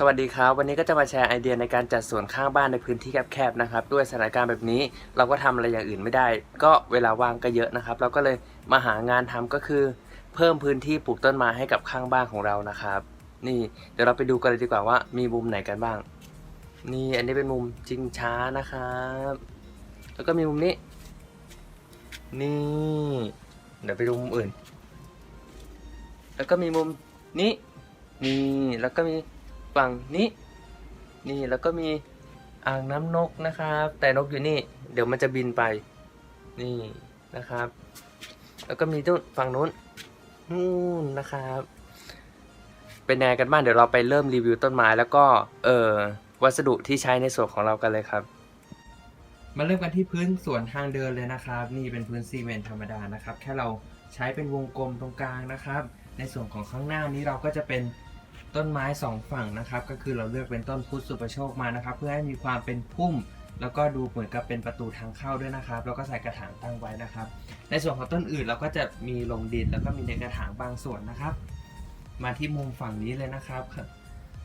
สวัสดีครับ วันนี้ก็จะมาแชร์ไอเดียในการจัดสวนข้างบ้านในพื้นที่แคบๆนะครับ ด้วยสถานการณ์แบบนี้เราก็ทำอะไรอย่างอื่นไม่ได้ ก็เวลาว่างก็เยอะนะครับ เราก็เลยมาหางานทำก็คือ เพิ่มพื้นที่ปลูกต้นไม้ให้กับข้างบ้านของเรานะครับ นี่เดี๋ยวเราไปดูกันเลยดีกว่าว่ามีมุมไหนกันบ้าง นี่อันนี้เป็นมุมจิงช้านะครับ แล้วก็มีมุมนี้ นี่ เดี๋ยวไปดูมุมอื่น แล้วก็มีมุมนี้นี่แล้วก็มี ฝั่งนี้ นี่แล้วก็มีอ่างน้ำนกนะครับ แต่นกอยู่นี่ เดี๋ยวมันจะบินไป นี่นะครับ แล้วก็มีนู่นฝั่งนู้นนู่นนะครับ เป็นแนวกันบ้างเดี๋ยวเราไปเริ่มรีวิวต้นไม้แล้วก็เออวัสดุที่ใช้ในส่วนของเรากันเลยครับ มาเริ่มกันที่พื้นส่วนทางเดินเลยนะครับ นี่เป็นพื้นซีเมนต์ธรรมดานะครับ แค่เราใช้เป็นวงกลมตรงกลางนะครับ ในส่วนของข้างหน้านี้เราก็จะเป็น ต้นไม้สองฝั่งนะครับ ก็คือเราเลือกเป็นต้นพุทธสุประโชคมานะครับ เพื่อให้มีความเป็นพุ่ม แล้วก็ดูเหมือนกับเป็นประตูทางเข้าด้วยนะครับ แล้วก็ใส่กระถางตั้งไว้นะครับ ในส่วนของต้นอื่นเราก็จะมีลงดินแล้วก็มีในกระถางบางส่วนนะครับ มาที่มุมฝั่งนี้เลยนะครับ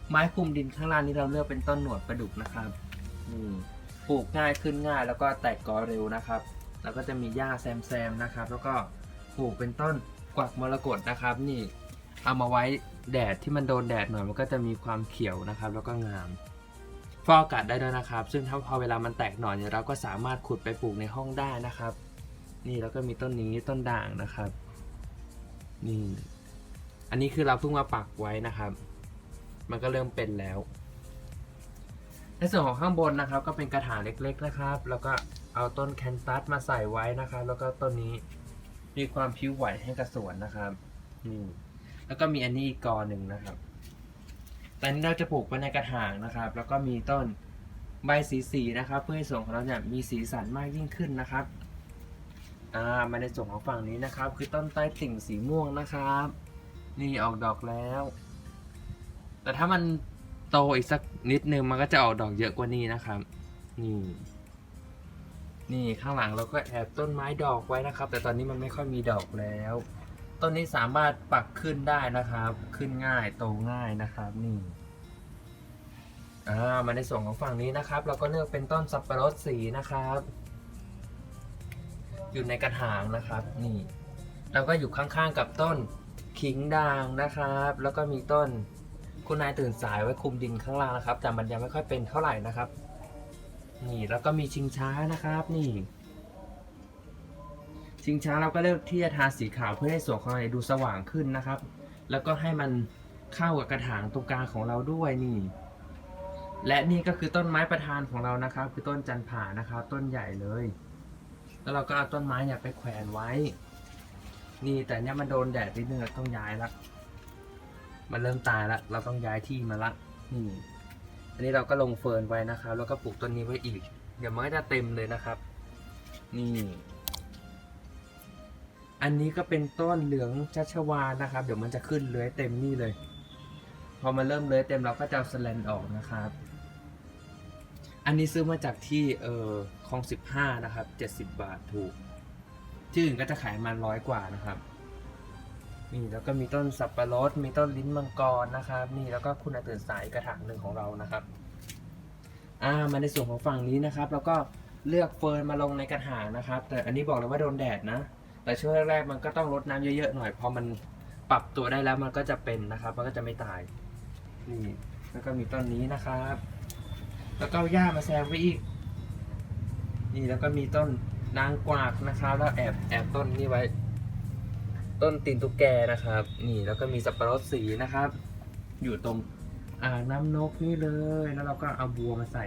ไม้คลุมดินข้างล่างนี้เราเลือกเป็นต้นหนวดประดุกนะครับนี่ปลูกง่ายขึ้นง่าย แล้วก็แตกกอเร็วนะครับ แล้วก็จะมีหญ้าแซมๆนะครับ แล้วก็ปลูกเป็นต้นกวักมรกตนะครับนี่ เอามาไว้แดดที่มันโดนแดดหน่อยมันก็จะมีความเขียวนะครับ แล้วก็งามฟอกอากาศได้ด้วยนะครับ ซึ่งถ้าพอเวลามันแตกหน่อยเนี่ยเราก็สามารถขุดไปปลูกในห้องได้นะครับ นี่แล้วก็มีต้นนี้ต้นด่างนะครับ นี่ อันนี้คือเราเพิ่งมาปักไว้นะครับ มันก็เริ่มเป็นแล้ว ในส่วนของข้างบนนะครับ ก็เป็นกระถางเล็ก ๆนะครับ แล้วก็เอาต้นแคนตัสมาใส่ไว้นะครับ แล้วก็ต้นนี้มีความผิวไหวให้กับสวนนะครับนี่ แล้วก็มีอันนี้อีกกอหนึ่งนะครับแต่อันนี้เราจะปลูกไว้ในกระถางนะครับ แล้วก็มีต้นใบสีสีนะครับ เพื่อให้สวนของเราเนี่ยมีสีสันมากยิ่งขึ้นนะครับอ่ามาในส่วนของฝั่งนี้นะครับ คือต้นใต้ติ่งสีม่วงนะครับ นี่ออกดอกแล้ว แต่ถ้ามันโตอีกสักนิดนึงมันก็จะออกดอกเยอะกว่านี้นะครับ นี่ นี่ข้างหลังเราก็แอบต้นไม้ดอกไว้นะครับ แต่ตอนนี้มันไม่ค่อยมีดอกแล้ว ต้นนี้สามารถปักขึ้นได้นะครับ ขึ้นง่ายโตง่ายนะครับนี่อ่ามาในส่วนของฝั่งนี้นะครับ เราก็เลือกเป็นต้นสับปะรดสีนะครับ อยู่ในกระถางนะครับนี่แล้วก็อยู่ข้างๆกับต้นขิงด่างนะครับ แล้วก็มีต้นคุณนายตื่นสายไว้คุมดินข้างล่างนะครับ แต่มันยังไม่ค่อยเป็นเท่าไหร่นะครับ นี่แล้วก็มีชิงช้านะครับ นี่ ชิงช้าเราก็เลือกที่จะทาสีขาวเพื่อให้สวนของเราดูสว่างขึ้นนะครับ แล้วก็ให้มันเข้ากับกระถางตรงกลางของเราด้วยนี่ และนี่ก็คือต้นไม้ประธานของเรานะครับ คือต้นจันผ่านะครับ ต้นใหญ่เลย แล้วเราก็เอาต้นไม้เนี่ยไปแขวนไว้ นี่แต่เนี่ยมันโดนแดดนิดนึงเราต้องย้ายละมันเริ่มตายละเราต้องย้ายที่มาละนี่อันนี้เราก็ลงเฟิร์นไว้นะครับ แล้วก็ปลูกต้นนี้ไว้อีก เดี๋ยวมันก็จะเต็มเลยนะครับ นี่ อันนี้ก็เป็นต้นเหลืองชัชวานะครับ เดี๋ยวมันจะขึ้นเลื้อยเต็มนี่เลย พอมันเริ่มเลื้อยเต็มเราก็จะสแลนออกนะครับ อันนี้ซื้อมาจากที่เออคลองสิบห้านะครับเจ็ดสิบบาทถูก ที่อื่นก็จะขายมาร้อยกว่านะครับนี่แล้วก็มีต้นสับปะรดมีต้นลิ้นมังกรนะครับ นี่แล้วก็คุณอาตื่นสายกระถางหนึ่งของเรานะครับอ่ามาในส่วนของฝั่งนี้นะครับ แล้วก็เลือกเฟิร์นมาลงในกระถางนะครับ แต่อันนี้บอกเลยว่าโดนแดดนะ แต่ช่วงแรกๆมันก็ต้องรดน้ำเยอะๆหน่อยพอมันปรับตัวได้แล้วมันก็จะเป็นนะครับ มันก็จะไม่ตายนี่แล้วก็มีต้นนี้นะครับ แล้วก็เอาหญ้ามาแซมไว้อีก นี่แล้วก็มีต้นนางกวากนะครับ แล้วแอบแอบต้นนี้ไว้ ต้นตีนตุ๊กแกนะครับ นี่แล้วก็มีสับปะรดสีนะครับ อยู่ตรงอ่างน้ำนกนี่เลย แล้วเราก็เอาบัวมาใส่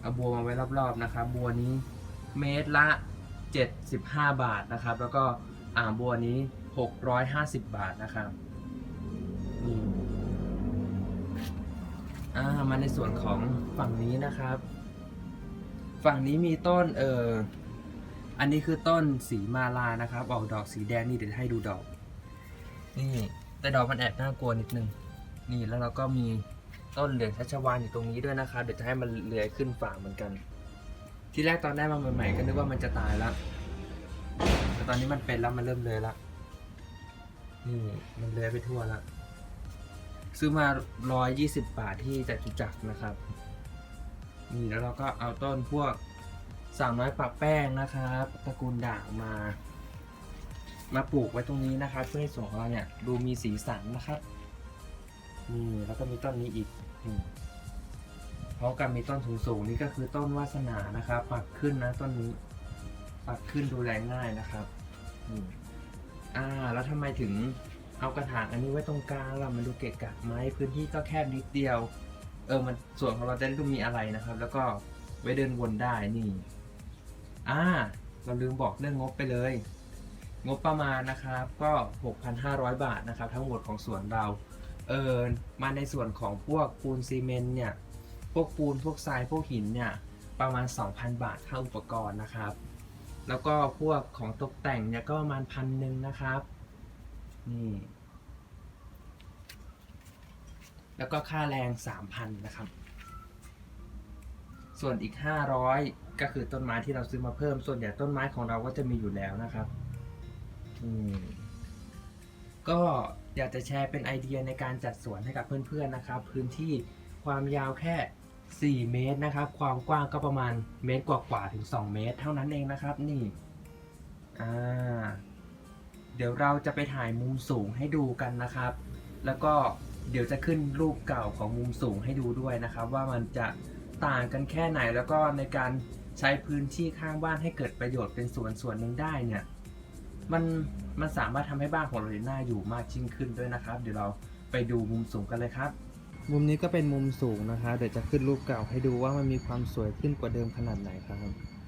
เอาบัวมาไว้รอบๆนะครับ บัวนี้เมตรละ 75 บาทนะครับ แล้วก็อ่างบัวนี้ 650 บาทนะครับนี่อ่ามาในส่วนของฝั่งนี้นะครับ ฝั่งนี้มีต้นเอออันนี้คือต้นสีมาลานะครับ ออกดอกสีแดงนี่เดี๋ยวให้ดูดอก นี่แต่ดอกมันแอบน่ากลัวนิดนึง นี่แล้วเราก็มีต้นเหลืองชัชวานอยู่ตรงนี้ด้วยนะครับ เดี๋ยวจะให้มันเลื้อยขึ้นฝาเหมือนกัน ที่แรกตอนได้มาใหม่ๆก็นึกว่ามันจะตายแล้วแต่ตอนนี้มันเป็นแล้วมันเริ่มเลยละนี่มันเลยไปทั่วละซื้อมา 120 บาทที่จตุจักรนะครับ นี่แล้วเราก็เอาต้นพวกสาวน้อยปะแป้งนะครับตระกูลด่างมา มาปลูกไว้ตรงนี้นะครับ เพื่อให้สวนของเราเนี่ยดูมีสีสันนะครับนี่แล้วก็มีต้นนี้อีก นี่พร้อมกับมีต้นสูงๆนี่ก็คือต้นวาสนานะครับปักขึ้นนะต้นนี้ปักขึ้นดูแลง่ายนะครับนี่อ่า แล้วทำไมถึงเอากระถางอันนี้ไว้ตรงกลางล่ะมันดูเกะกะไหมพื้นที่ก็แคบนิดเดียว เออมันส่วนของเราจะได้ดูมีอะไรนะครับ แล้วก็ไว้เดินวนได้นี่อ่าเราลืมบอกเรื่องงบไปเลย งบประมาณนะครับก็ 6,500 บาทนะครับ ทั้งหมดของสวนเรา เออมาในส่วนของพวกปูนซีเมนต์เนี่ย พวกปูนพวกทรายพวกหินเนี่ยประมาณ 2,000 บาทค่าอุปกรณ์นะครับ แล้วก็พวกของตกแต่งเนี่ยก็ประมาณพันหนึ่งนะครับนี่แล้วก็ค่าแรง 3,000 นะครับ ส่วนอีก 500 ก็คือต้นไม้ที่เราซื้อมาเพิ่ม ส่วนใหญ่ต้นไม้ของเราก็จะมีอยู่แล้วนะครับก็อยากจะแชร์เป็นไอเดียในการจัดสวนให้กับเพื่อนๆนะครับ พื้นที่ความยาวแค่ 4 เมตรนะครับ ความกว้างก็ประมาณเมตรกว่าๆถึง 2 เมตร เท่านั้นเองนะครับนี่อ่าเดี๋ยวเราจะไปถ่ายมุมสูงให้ดูกันนะครับ แล้วก็เดี๋ยวจะขึ้นรูปเก่าของมุมสูงให้ดูด้วยนะครับ ว่ามันจะต่างกันแค่ไหนแล้วก็ในการใช้พื้นที่ข้างบ้านให้เกิดประโยชน์เป็นส่วนส่วนหนึ่งได้เนี่ยมันมันสามารถทำให้บ้านของเราเนี่ยน่าอยู่มากยิ่งขึ้นด้วยนะครับ เดี๋ยวเราไปดูมุมสูงกันเลยครับ มุมนี้ก็เป็นมุมสูงนะคะ เดี๋ยวจะขึ้นรูปเก่าให้ดูว่ามันมีความสวยขึ้นกว่าเดิมขนาดไหนครับ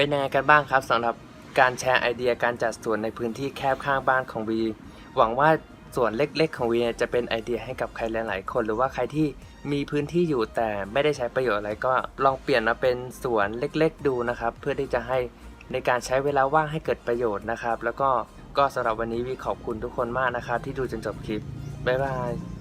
เป็นยังไงกันบ้างครับสำหรับการแชร์ไอเดียการจัดสวนในพื้นที่แคบข้างบ้านของวีหวังว่าสวนเล็กๆ ของวีจะเป็นไอเดียให้กับใครหลายๆ คนหรือว่าใครที่มีพื้นที่อยู่แต่ไม่ได้ใช้ประโยชน์อะไรก็ลองเปลี่ยนมาเป็นสวนเล็กๆ ดูนะครับ เพื่อที่จะให้ในการใช้เวลาว่างให้เกิดประโยชน์นะครับ แล้วก็ก็สำหรับวันนี้วีขอบคุณทุกคนมากนะครับ ที่ดูจนจบคลิปบ๊ายบาย